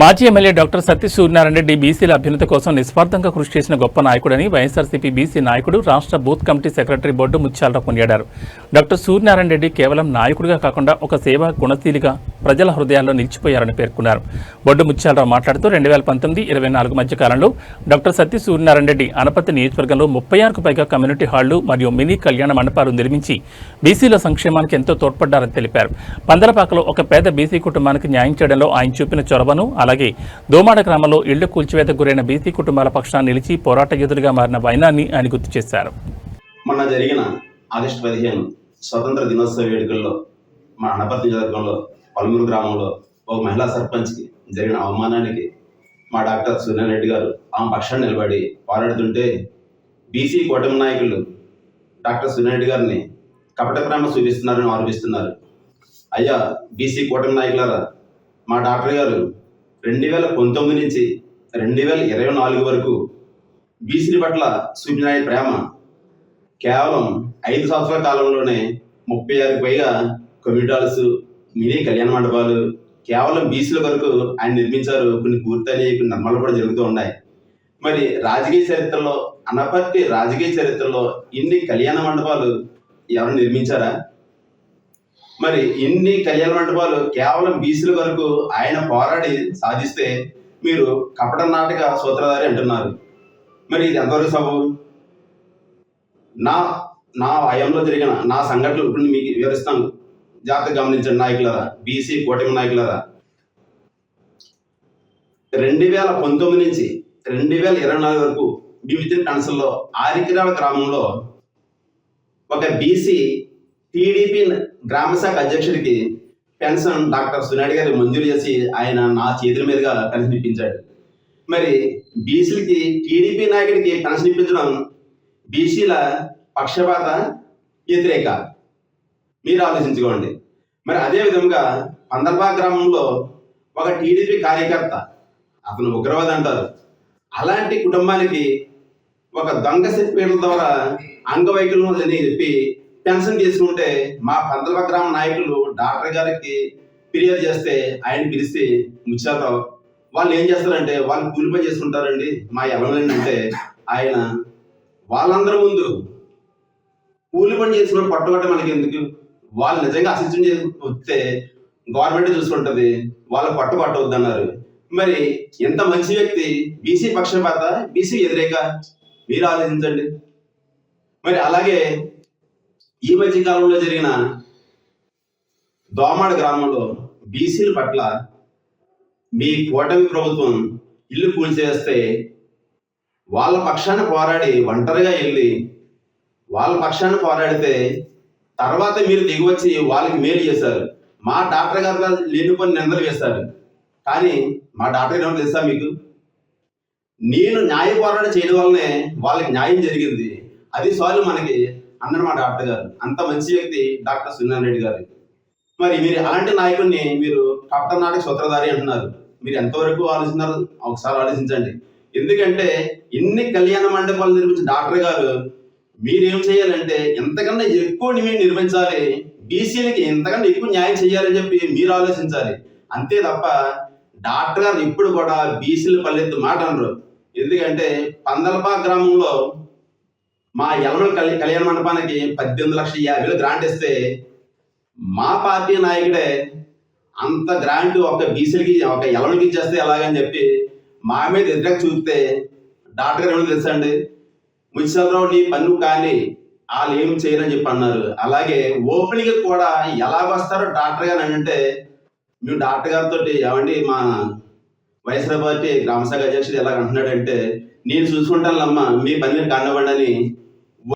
మాజీ MLA doctor Satya Suryanarayana Reddy బీసీల అభ్యున్నత కోసం నిస్వార్థంగా కృషి చేసిన గొప్ప నాయకుడని వైఎస్ఆర్సీపీ బీసీ నాయకుడు రాష్ట్ర booth committee secretary board Mutyalarao కొనియాడారు. డాక్టర్ సూర్యనారాయణ రెడ్డి కేవలం నాయకుడిగా కాకుండా ఒక సేవా గుణశీలిగా ప్రజల హృదయాల్లో నిలిచిపోయారని పేర్కొన్నారు. బొడ్డు ముత్యాలరావు మాట్లాడుతూ రెండు వేల పంతొమ్మిది ఇరవై నాలుగు మధ్య కాలంలో డాక్టర్ సత్య సూర్యనారాయణ రెడ్డి అనపతి నియోజకవర్గంలో ముప్పై ఆరుకు పైగా కమ్యూనిటీ హాళ్ళు మరియు మినీ కళ్యాణ మండపాలు నిర్మించి బీసీల సంక్షేమానికి ఎంతో తోడ్పడ్డారని తెలిపారు. పందలపాకలో ఒక పేద బీసీ కుటుంబానికి న్యాయం చేయడంలో ఆయన చూపిన చొరవను అలాగే దోమాడ గ్రామంలో ఇళ్ళు కూల్చివేత గురైన బీసీ కుటుంబాల పక్షాన్ని నిలిచి పోరాట యోధులుగా మారిన వైనాన్ని ఆయన గుర్తు చేశారు. మొన్న జరిగిన ఆగస్టు పదిహేను స్వతంత్ర దినోత్సవ వేడుకల్లో మా అనపర్తి నియోజకవర్గంలో పలువురు గ్రామంలో ఒక మహిళా సర్పంచ్కి జరిగిన అవమానానికి మా డాక్టర్ సూర్యారెడ్డి గారు ఆమె పక్షాన్ని నిలబడి పోరాడుతుంటే బీసీ కూటమి నాయకులు డాక్టర్ సూర్యారెడ్డి గారిని కపట ప్రేమ చూపిస్తున్నారని ఆరోపిస్తున్నారు. అయ్యా బీసీ కూటమి నాయకులారా మా డాక్టర్ గారు రెండు వేల పంతొమ్మిది నుంచి రెండు వేల ఇరవై నాలుగు వరకు బీసీల పట్ల చూపిన ప్రేమ కేవలం ఐదు సంవత్సరాల కాలంలోనే ముప్పై ఆరుకు పైగా కమ్యూనిటీ హాల్స్ కళ్యాణ మండపాలు. కేవలం బీసీల వరకు ఆయన నిర్మించారు కొన్ని పూర్తయి కొన్ని నిర్మాణాలు కూడా జరుగుతూ ఉన్నాయి. మరి రాజకీయ చరిత్రలో అనపర్తి రాజకీయ చరిత్రలో ఇన్ని కళ్యాణ మండపాలు ఎవరు నిర్మించారా? మరి ఇన్ని కళ్యాణ మండపాలు కేవలం బీసీల వరకు ఆయన పోరాడి సాధిస్తే మీరు కపట నాటక సూత్రధారి అంటున్నారు. మరి ఇది ఎంతవరకు సబు? నా నా వయంలో జరిగిన నా సంఘటనలు ఇప్పుడు మీకు వివరిస్తాను. జాగ్రత్త గమనించండి నాయకులరా? బీసీ కూటమి నాయకులరా? రెండు వేల పంతొమ్మిది నుంచి రెండు వేల ఇరవై నాలుగు వరకు మీ కన్సల్లో ఆరికిరాల గ్రామంలో ఒక బీసీ టీడీపీ గ్రామశాఖ అధ్యక్షుడికి పెన్షన్ డాక్టర్ సునాయుడు గారు మంజూరు చేసి ఆయన నా చేతుల మీదుగా పెన్షన్ ఇప్పించాడు. మరి బీసీలకి టీడీపీ నాయకుడికి పెన్షన్ ఇప్పించడం బీసీల పక్షపాత వ్యతిరేక. మీరు ఆలోచించుకోండి. మరి అదే విధంగా పందర్బా గ్రామంలో ఒక టీడీపీ కార్యకర్త అతను ఉగ్రవాది అంటారు. అలాంటి కుటుంబానికి ఒక దొంగ సర్టిఫికేట్ల ద్వారా అంగవైకల్యం అని చెప్పి పెన్షన్ తీసుకుంటే మా పందర్భ గ్రామ నాయకులు డాక్టర్ గారికి ఫిర్యాదు చేస్తే ఆయన పిలిచి ముచ్చారావు వాళ్ళు ఏం చేస్తారంటే వాళ్ళు కూలి పని చేసుకుంటారండి. మా ఎవరైనా అంటే ఆయన వాళ్ళందరి ముందు కూలి పని చేసుకుని పట్టుబట్ట మనకి ఎందుకు వాళ్ళు నిజంగా అసిస్టెంట్ చేసి వస్తే గవర్నమెంట్ చూసుకుంటది వాళ్ళ పట్టు పట్టవద్దు అన్నారు మరి ఎంత మంచి వ్యక్తి? బీసీ పక్షపాత బీసీ వ్యతిరేక? మీరు ఆలోచించండి. మరి అలాగే ఈ మధ్య కాలంలో జరిగిన దోమాడ గ్రామంలో బీసీల పట్ల మీ కూటమి ప్రభుత్వం ఇల్లు కూల్చేస్తే వాళ్ళ పక్షాన పోరాడి ఒంటరిగా వెళ్ళి వాళ్ళ పక్షాన పోరాడితే తర్వాత మీరు దిగివచ్చి వాళ్ళకి మేలు చేశారు. మా డాక్టర్ గారు లేనిపోని నిందలు వేశారు. కానీ మా డాక్టర్ గారు తెలుసా మీకు? నేను న్యాయ పోరాటం చేయడం వల్లనే వాళ్ళకి న్యాయం జరిగింది. అది సార్లు మనకి అన్నాడు మా డాక్టర్ గారు. అంత మంచి వ్యక్తి డాక్టర్ సున్నారాయణ రెడ్డి గారు. మరి మీరు అలాంటి నాయకుడిని మీరు కప్టన్ నాటక సూత్రధారి అంటున్నారు. మీరు ఎంతవరకు ఆలోచిస్తున్నారు? ఒకసారి ఆలోచించండి. ఎందుకంటే ఇన్ని కళ్యాణ మండపాలు నిర్మించిన డాక్టర్ గారు మీరేం చేయాలంటే ఎంతకన్నా ఎక్కువ మీరు నిర్మించాలి బీసీలకి ఎంతకన్నా ఎక్కువ న్యాయం చేయాలని చెప్పి మీరు ఆలోచించాలి. అంతే తప్ప డాక్టర్ గారు ఇప్పుడు కూడా బీసీలు పల్లెత్తు మాట అనరు. ఎందుకంటే పందలపా గ్రామంలో మా యలమల కళ్యాణ కళ్యాణ మండపానికి పద్దెనిమిది లక్షల యాభై వేలు గ్రాంట్ ఇస్తే మా పార్టీ నాయకుడే అంత గ్రాంట్ ఒక బీసీలకి ఒక ఎలవలకి ఇచ్చేస్తే ఎలాగని చెప్పి మా మీద ఎదురు చూపితే డాక్టర్ గారు ఏమైనా తెలుసా అండి? ముత్యాలరావు నీ పన్ను కానీ వాళ్ళు ఏం చేయరని చెప్పి అన్నారు. అలాగే ఓపెనింగ్ కూడా ఎలా వస్తారో డాక్టర్ గారు అని అంటే మేము డాక్టర్ గారితో ఏమండి మా వైఎస్ఆర్ పార్టీ గ్రామశాఖ అధ్యక్షుడు ఎలా అంటున్నాడంటే నేను చూసుకుంటానమ్మా మీ పని మీరు కానివ్వండి అని